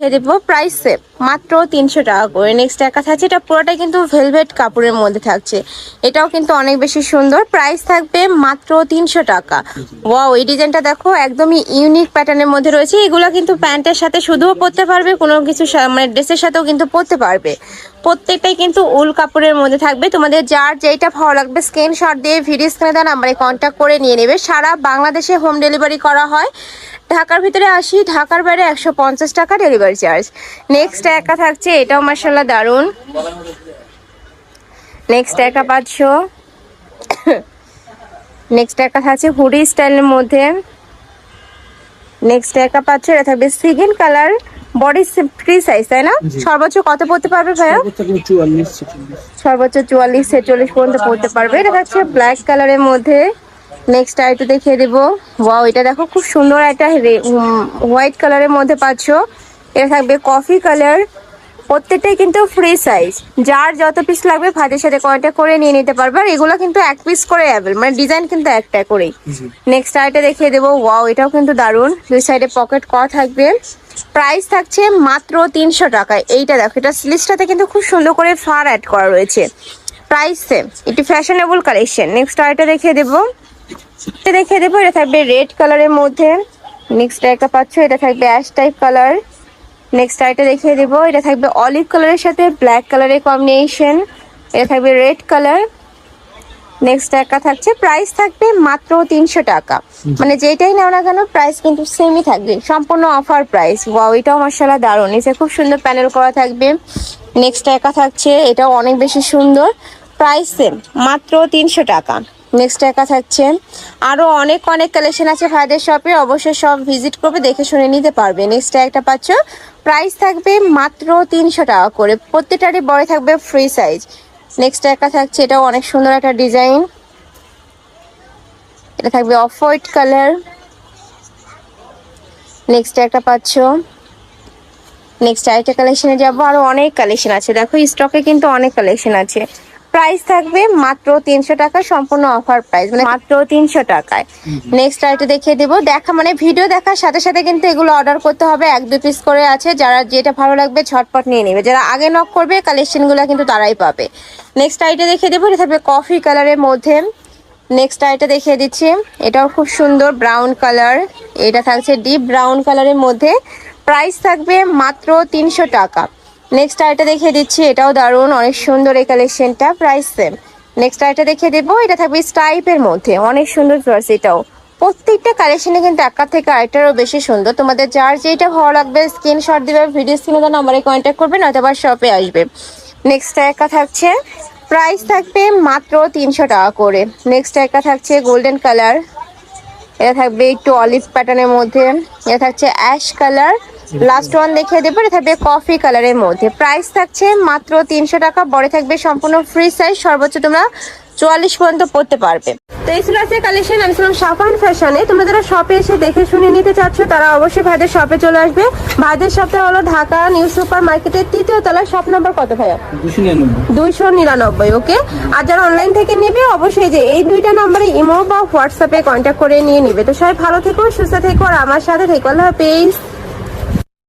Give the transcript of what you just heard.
রেখে দেবো। Price same মাত্র তিনশো টাকা করে। নেক্সট থাকছে এটা পুরোটা কিন্তু ভেলভেট কাপড়ের মধ্যে থাকছে। এটাও কিন্তু অনেক বেশি সুন্দর। থাকবে মাত্র তিনশো টাকা। ডিজাইনটা দেখো, একদমই ইউনিক প্যাটার্নের মধ্যে রয়েছে। এগুলো কিন্তু প্যান্টের সাথে শুধুও পরতে পারবে, কোনো কিছু মানে ড্রেসের সাথেও কিন্তু পরতে পারবে। প্রত্যেকটাই কিন্তু উল কাপড়ের মধ্যে থাকবে। তোমাদের যার যেইটা ভালো লাগবে স্ক্রিনশট দিয়ে ভিডিও স্ক্রিনে দেওয়া নাম্বারে কন্ট্যাক্ট করে নিয়ে নেবে। সারা বাংলাদেশে হোম ডেলিভারি করা হয়। ঢাকার ভিতরে আসি। ঢাকার বাইরে একশো পঞ্চাশ টাকা ডেলিভারি চার্জ নেক্সট একা থাকছে এটাও মার্শাল্লাহ দারুণ। নেক্সট একা পাচ্ছ নেক্সট একা থাকছে হুডি স্টাইলের মধ্যে। নেক্সট একা পাচ্ছ এটা থাকবে সিগিন কালার বডি ফ্রি সাইজ তাই না? সর্বোচ্চ কত পড়তে পারবে ভাইয়া? চুয়াল্লিশ সর্বোচ্চ চুয়াল্লিশ ছেচল্লিশ পর্যন্ত পড়তে পারবে। এটা থাকছে ব্ল্যাক কালারের মধ্যে। নেক্সট আইটু দেখিয়ে দেবো। ওয়াও এটা দেখো খুব সুন্দর একটা হোয়াইট কালারের মধ্যে পাচ্ছ। এটা থাকবে কফি কালার প্রত্যেকটাই কিন্তু ফ্রি সাইজ যার যত পিস লাগবে ভাতের সাথে কয়টা করে নিয়ে নিতে পারবে। আর এগুলো কিন্তু এক পিস করে অ্যাভেল মানে ডিজাইন কিন্তু একটা করেই। নেক্সট আইটা দেখিয়ে দেবো। ওয়াও এটাও কিন্তু দারুণ। দুই সাইডে পকেট করা থাকবে। প্রাইস থাকছে মাত্র তিনশো টাকায় এইটা দেখো এটা স্লিচটাতে কিন্তু খুব সুন্দর করে ফার অ্যাড করা রয়েছে। প্রাইস সেম একটু ফ্যাশনেবল কালেকশন নেক্সট আইটা দেখিয়ে দেবো। এটা দেখিয়ে দেবো, এটা থাকবে রেড কালারের মধ্যে। নেক্সট একটা পাচ্ছ, এটা থাকবে অ্যাশ টাইপ কালার নেক্সট আইটা দেখিয়ে দেবো, এটা থাকবে অলিভ কালারের সাথে ব্ল্যাক কালারের কম্বিনেশন এটা থাকবে রেড কালার নেক্সট একা থাকছে প্রাইস থাকবে মাত্র তিনশো টাকা। মানে যেটাই নাও না কেন প্রাইস কিন্তু সেমই থাকবে। সম্পূর্ণ অফার প্রাইস ওয়াও এটাও মশলা দারুণ। নিচে খুব সুন্দর প্যানেল করা থাকবে। নেক্সট একা থাকছে, এটাও অনেক বেশি সুন্দর। প্রাইস সেম মাত্র তিনশো টাকা। নেক্সট একা থাকছে। আরও অনেক অনেক কালেকশন আছে ভাইদের শপে অবশ্যই সব ভিজিট করবে, দেখে শুনে নিতে পারবে। নেক্সট একটা পাচ্ছ প্রাইস থাকবে মাত্র তিনশো টাকা করে। প্রত্যেকটারই বয় থাকবে ফ্রি সাইজ নেক্সট একটা থাকছে, এটাও অনেক সুন্দর একটা ডিজাইন এটা থাকবে অফ হোয়াইট কালার নেক্সট একটা পাচ্ছ। নেক্সট আরেকটা কালেকশনে যাব। আরও অনেক কালেকশন আছে। দেখো স্টকে কিন্তু অনেক কালেকশন আছে। প্রাইস থাকবে মাত্র তিনশো টাকা সম্পূর্ণ অফার প্রাইস মানে মাত্র তিনশো টাকায়। নেক্সট আরেকটা দেখিয়ে দেবো। দেখা মানে ভিডিও দেখার সাথে সাথে কিন্তু এগুলো অর্ডার করতে হবে। এক দুই পিস করে আছে। যারা যেটা ভালো লাগবে ঝটপট নিয়ে নেবে। যারা আগে নক করবে কালেকশনগুলো কিন্তু তারাই পাবে। নেক্সট আইটা দেখিয়ে দেবো। এটা থাকবে কফি কালারের মধ্যে। নেক্সট আইটা দেখিয়ে দিচ্ছি। এটাও খুব সুন্দর ব্রাউন কালার এটা থাকছে ডিপ ব্রাউন কালারের মধ্যে। প্রাইস থাকবে মাত্র তিনশো টাকা। নেক্সট আইটা দেখিয়ে দিচ্ছি, এটাও দারুণ, অনেক সুন্দর এই কালেকশনটা প্রাইস সেম নেক্সট আইটা দেখিয়ে দেবো, এটা থাকবে স্টাইপের মধ্যে, অনেক সুন্দর ড্রেস এটাও। প্রত্যেকটা কালেকশনে কিন্তু একার থেকে আরেকটারও বেশি সুন্দর। তোমাদের যার যেটা ভালো লাগবে স্ক্রিনশট দিবে ভিডিও স্ক্রিনে নাম্বারে কন্ট্যাক্ট করবে, নয়তো শপে আসবে। নেক্সট একা থাকছে প্রাইস থাকবে মাত্র তিনশো টাকা করে। নেক্সট একা থাকছে গোল্ডেন কালার এটা থাকবে একটু অলিভ প্যাটার্নের মধ্যে, এটা থাকছে অ্যাশ কালার লাস্ট ওয়ান দেখিয়ে দেবো এটা থাকবে কফি কালারের মধ্যে। প্রাইস থাকছে মাত্র তিনশো টাকা বড় থাকবে সম্পূর্ণ ফ্রি সাইজ সর্বোচ্চ তোমরা চুয়াল্লিশ পর্যন্ত পড়তে পারবে। তো এই ছিল আজকে কালেকশন আমি ছিলাম সাফান ফ্যাশনে। তোমরা যারা শপে এসে দেখে শুনে নিতে চাচ্ছ তারা অবশ্যই ভাইদের শপে চলে আসবে। ভাইদের শপটা হলো ঢাকা নিউ সুপার মার্কেটের তৃতীয় তলায় শপ নাম্বার কত ভাইয়া? দুইশো নিরানব্বই। ওকে আর যারা অনলাইন থেকে নেবে অবশ্যই যে এই দুইটা নম্বরে ইমো বা হোয়াটসঅ্যাপে কন্ট্যাক্ট করে নিয়ে নিবে। তো সবাই ভালো থেকো সুস্থ থেকো আর আমার সাথে থেকো। আল্লাহ হাফেজ।